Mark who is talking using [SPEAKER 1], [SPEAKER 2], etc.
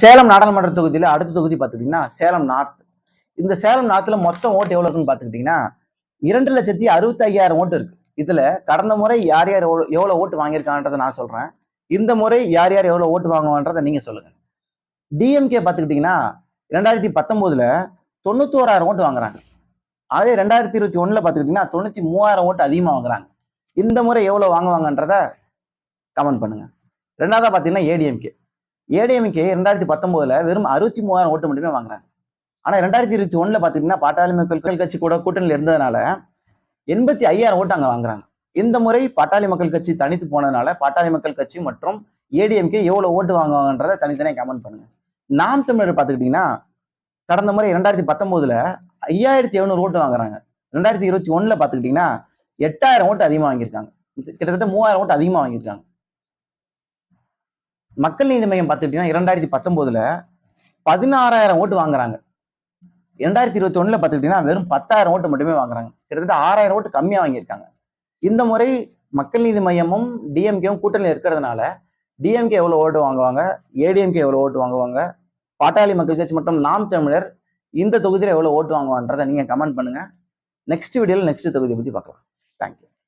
[SPEAKER 1] சேலம் நாடாளுமன்ற தொகுதியில் அடுத்த தொகுதி பார்த்துக்கிட்டிங்கன்னா சேலம் நார்த். இந்த சேலம் நார்த்தில் மொத்தம் ஓட்டு எவ்வளோ இருக்குன்னு பார்த்துக்கிட்டிங்கன்னா இரண்டு லட்சத்தி அறுபத்தி ஐயாயிரம் ஓட்டு இருக்கு. இதில் கடந்த முறை யார் யார் எவ்வளோ ஓட்டு வாங்கியிருக்கான்றதை நான் சொல்கிறேன் இந்த முறை யார் யார் எவ்வளோ ஓட்டு வாங்குவான்றதை நீங்கள் சொல்லுங்கள் டிஎம்கே பார்த்துக்கிட்டிங்கன்னா ரெண்டாயிரத்தி பத்தொம்போதில் தொண்ணூத்தோராயிரம் ஓட்டு வாங்குறாங்க. அதே ரெண்டாயிரத்தி இருபத்தி ஒண்ணுல பார்த்துக்கிட்டிங்கன்னா தொண்ணூற்றி மூவாயிரம் ஓட்டு அதிகமாக வாங்குறாங்க. இந்த முறை எவ்வளோ வாங்குவாங்கன்றத கமெண்ட் பண்ணுங்க. ரெண்டாவதாக பார்த்தீங்கன்னா ஏடிஎம்கே. ஏடிஎம்கே ரெண்டாயிரத்தி பத்தொன்பதுல வெறும் அறுபத்தி மூவாயிரம் ஓட்டு மட்டுமே வாங்குறாங்க. ஆனா ரெண்டாயிரத்தி இருபத்தி ஒண்ணுல பாத்தீங்கன்னா பாட்டாளி மக்கள் கட்சி கூட கூட்டணியில் இருந்ததுனால எண்பத்தி ஐயாயிரம் ஓட்டு அங்க வாங்குறாங்க. இந்த முறை பாட்டாளி மக்கள் கட்சி தனித்து போனதுனால பாட்டாளி மக்கள் கட்சி மற்றும் ஏடிஎம்கே எவ்வளவு ஓட்டு வாங்குவாங்கன்றதை தனித்தனியாக கமெண்ட் பண்ணுங்க. நாம் தமிழர் பார்த்துக்கிட்டீங்கன்னா கடந்த முறை ரெண்டாயிரத்தி பத்தொன்பதுல ஐயாயிரத்தி எழுநூறு ஓட்டு வாங்குறாங்க. ரெண்டாயிரத்தி இருபத்தி ஒண்ணுல பாத்துக்கிட்டீங்கன்னா எட்டாயிரம் ஓட்டு அதிகமாக வாங்கியிருக்காங்க. கிட்டத்தட்ட மூவாயிரம் ஓட்டு அதிகமாக வாங்கியிருக்காங்க. மக்கள் நீதி மையம் பார்த்துக்கிட்டீங்கன்னா இரண்டாயிரத்தி பத்தொன்பதுல பதினாறாயிரம் ஓட்டு வாங்குறாங்க. இரண்டாயிரத்தி இருபத்தி ஒண்ணுல பார்த்துக்கிட்டீங்கன்னா வெறும் பத்தாயிரம் ஓட்டு மட்டுமே வாங்குறாங்க. கிட்டத்தட்ட ஆறாயிரம் ஓட்டு கம்மியா வாங்கியிருக்காங்க. இந்த முறை மக்கள் நீதி மையமும் டிஎம்கேவும் கூட்டணியில் இருக்கிறதுனால டிஎம்கே எவ்வளவு ஓட்டு வாங்குவாங்க? ஏடிஎம்கே எவ்வளவு ஓட்டு வாங்குவாங்க? பாட்டாளி மக்கள் கட்சி மற்றும் நாம் தமிழர் இந்த தொகுதியில் எவ்வளவு ஓட்டு வாங்குவான்றதை நீங்க கமெண்ட் பண்ணுங்க. நெக்ஸ்ட் வீடியோவில் நெக்ஸ்ட் தொகுதியை பத்தி பார்க்கலாம். தேங்க்யூ